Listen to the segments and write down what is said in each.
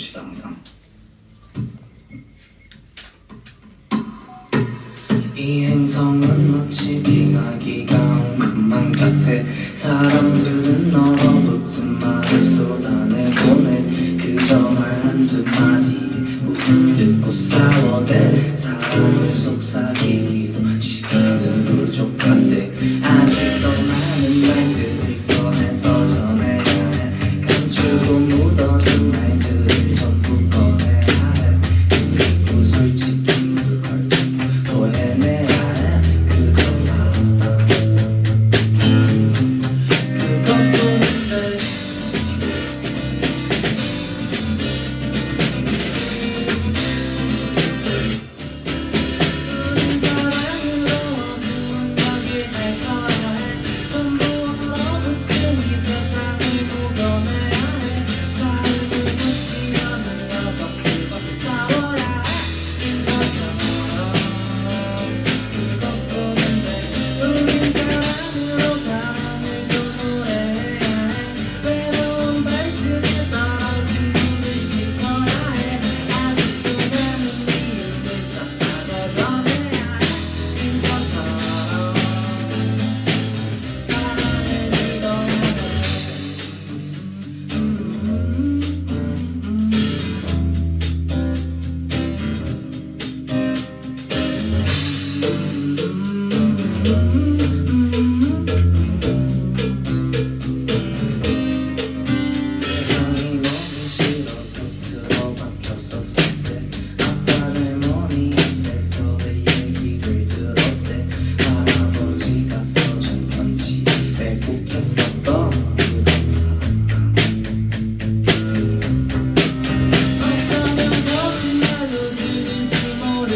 봅시다 항상. 이 행성은 마치 빙하기가 온 금방 같아. 사람들은 얼어붙은 말을 쏟아내보내 그저 말 한두 마디 우뚝 듣고 싸워대. 사람을 속삭이기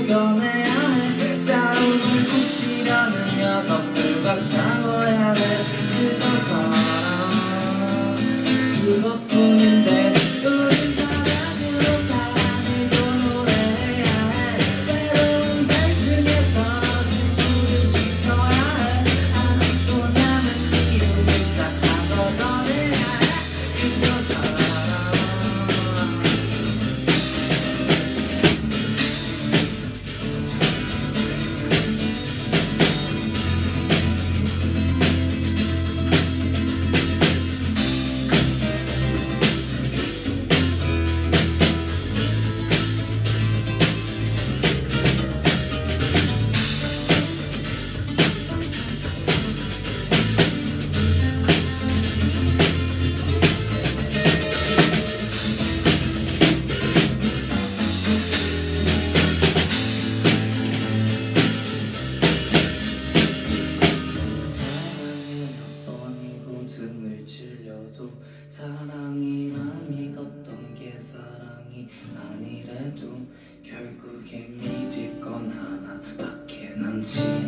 gonna see.